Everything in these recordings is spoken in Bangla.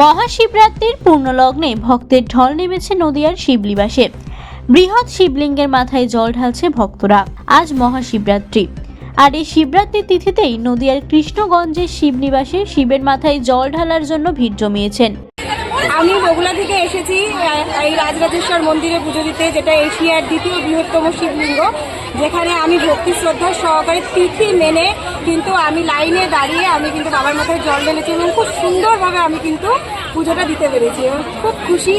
মহাশিবরাত্রির পূর্ণলগ্নে ভক্তের ঢল নেমেছে নদিয়ার শিবলিবাসে। বৃহৎ শিবলিঙ্গের মাথায় জল ঢালছে ভক্তরা। আজ মহাশিবরাত্রি। আর এই শিবরাত্রির তিথিতেই নদিয়ার কৃষ্ণগঞ্জের শিবনিবাসে শিবের মাথায় জল ঢালার জন্য ভিড় জমিয়েছেন। আমি বগুলা থেকে এসেছি এই রাজরাজেশ্বর মন্দিরে পুজো দিতে, যেটা এশিয়ার দ্বিতীয় বৃহত্তম শিবলিঙ্গ, যেখানে আমি ভক্তি শ্রদ্ধা সহকারে তিথি মেনে কিন্তু আমি লাইনে দাঁড়িয়ে আমি কিন্তু বাবার মাথায় জল ঢেলেছি এবং খুব সুন্দরভাবে আমি কিন্তু পুজোটা দিতে পেরেছি এবং খুব খুশি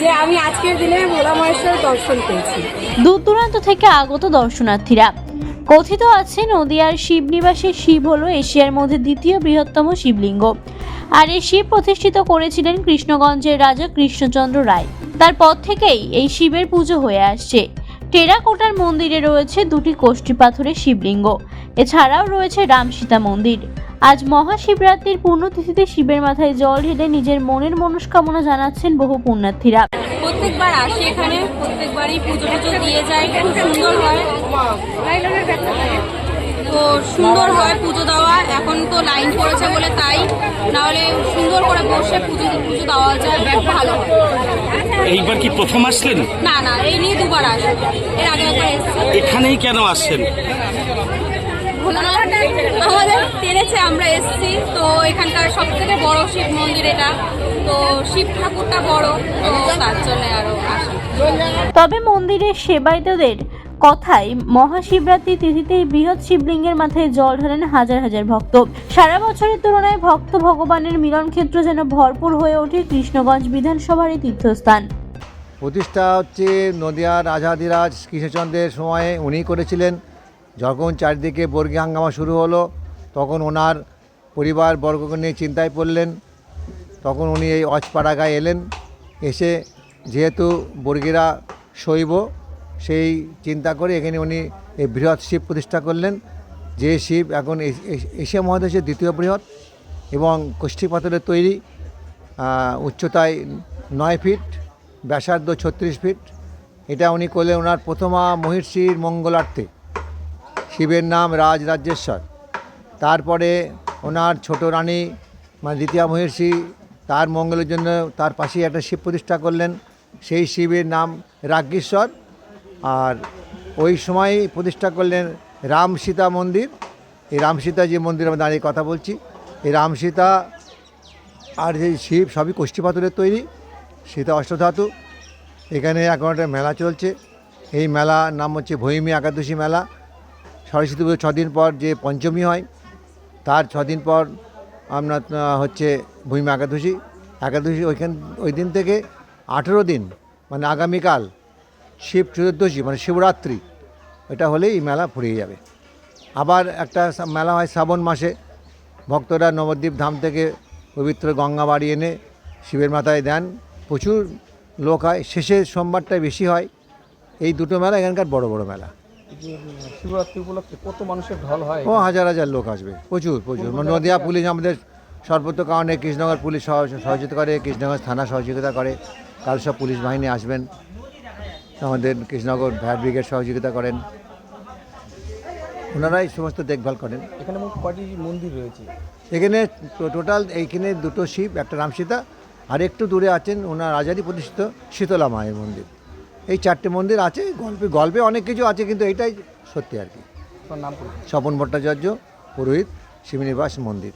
যে আমি আজকের দিনে ভোলা মহেশ্বর দর্শন পেয়েছি। দূর দূরান্ত থেকে আগত দর্শনার্থীরা কথিত আছে নদিয়ার শিবনিবাসে শিব হলো এশিয়ার মধ্যে দ্বিতীয় বৃহত্তম শিবলিঙ্গ। আর এই শিব প্রতিষ্ঠিত করেছিলেন কৃষ্ণগঞ্জের রাজা কৃষ্ণচন্দ্র রায়। তারপর থেকেই এই শিবের পুজো হয়ে আসছে। টেরাকোটার মন্দিরে রয়েছে দুটি কোষ্ঠী পাথরের শিবলিঙ্গ। এছাড়াও রয়েছে রামসীতা মন্দির। আজ মহাশিবরাত্রির পুণ্যতিথিতে শিবের মাথায় জল ঢেলে নিজের মনের মনস্কামনা জানাচ্ছেন বহু পুণ্যার্থীরা। প্রত্যেকবার আসে এখানে, প্রত্যেকবারই পুজো পুজো দিয়ে যায় খুব সুন্দর তো সুন্দর হয় পুজো দেওয়া। এখন তো লাইন পড়েছে বলে তাই। নাহলে সুন্দর করে বসে পুজো পুজো দেওয়া যায় খুব ভালো হয়। এইবার কি প্রথম আসলেন? না না এই নিয়ে দুবার আসে এর আগে একবার এসেছি। এখানেই কেন আসছেন আমাদের টেনেছে আমরা এসেছি। তো এখানকার সব থেকে বড় শিব মন্দির এটা। তো শিব ঠাকুরটা বড় তো তার জন্য আরও আসি তবে মন্দিরের সেবায়িতদের কথায় মহাশিবরাত্রি তিথিতেই বৃহৎ শিবলিঙ্গের মাথায় জল ঢালেন হাজার হাজার ভক্ত। সারা বছরের তুলনায় ভক্ত ভগবানের মিলন ক্ষেত্র যেন ভরপুর হয়ে ওঠে কৃষ্ণগঞ্জ বিধানসভার এই তীর্থস্থান। প্রতিষ্ঠা হচ্ছে নদিয়ার রাজাধিরাজ কৃষ্ণচন্দ্রের সময়ে উনি করেছিলেন। যখন চারিদিকে বর্গী হাঙ্গামা শুরু হলো, তখন ওনার পরিবার বর্গকে নিয়ে চিন্তায় পড়লেন। তখন উনি এই অজপাড়াগায় এলেন। এসে যেহেতু বর্গীরা শৈব সেই চিন্তা করে এখানে উনি এই বৃহৎ শিব প্রতিষ্ঠা করলেন। যে শিব এখন এশিয়া মহাদেশের দ্বিতীয় বৃহৎ এবং কোষ্ঠী পাথরের তৈরি উচ্চতায় নয় ফিট, ব্যাসার্ধ ছত্রিশ ফিট। এটা উনি করলেন ওনার প্রথমা মহিষীর মঙ্গলার্থে। শিবের নাম রাজ রাজ্যেশ্বর তারপরে ওনার ছোট রানী মানে দ্বিতীয় মহিষী তার মঙ্গলের জন্য তার পাশেই একটা শিব প্রতিষ্ঠা করলেন। সেই শিবের নাম রাজ্ঞেশ্বর আর ওই সময়ই প্রতিষ্ঠা করলেন রাম সীতা মন্দির। এই রাম সীতা যে মন্দির আমি দাঁড়িয়ে কথা বলছি। এই রাম সীতা আর এই শিব, সবই কোষ্ঠী পাথরের তৈরি। সীতা অষ্টধাতু। এখানে এখন একটা মেলা চলছে। এই মেলা নাম হচ্ছে ভৈমী একাদশী মেলা। সরস্বতী পুজো ছদিন পর যে পঞ্চমী হয়, তার ছদিন পর আপনার হচ্ছে ভূমি একাদশী। একাদশী ওইখান, ওই দিন থেকে আঠেরো দিন মানে আগামীকাল শিব চতুর্দশী মানে শিবরাত্রি এটা হলেই এই মেলা ফুরিয়ে যাবে। আবার একটা মেলা হয় শ্রাবণ মাসে। ভক্তরা নবদ্বীপ ধাম থেকে পবিত্র গঙ্গা বাড়ি এনে শিবের মাথায় দেন। প্রচুর লোক হয় শেষের সোমবারটায় বেশি হয়। এই দুটো মেলা এখানকার বড় বড় মেলা। শিবরাত্রি উপলক্ষে কত মানুষের ঢল হয় ও হাজার হাজার লোক আসবে প্রচুর প্রচুর। মানে নদিয়া পুলিশ আমাদের সর্বত্র কারণে কৃষ্ণনগর পুলিশ সহ- সহযোগিতা করে কৃষ্ণনগর থানা সহযোগিতা করে কাল সব পুলিশ বাহিনী আসবেন। আমাদের কৃষ্ণনগর ফায়ার ব্রিগেড সহযোগিতা করেন। ওনারাই সমস্ত দেখভাল করেন। এখানে মোট কয়টি মন্দির রয়েছে? এখানে টোটাল এইখানে দুটো শিব একটা রামসীতা। আর একটু দূরে আছেন ওনার রাজারই প্রতিষ্ঠিত শীতলা মায়ের মন্দির। এই চারটে মন্দির আছে গল্পে গল্পে অনেক কিছু আছে কিন্তু এটাই সত্যি আর কি। নাম স্বপন ভট্টাচার্য পুরোহিত শিবনিবাস মন্দির।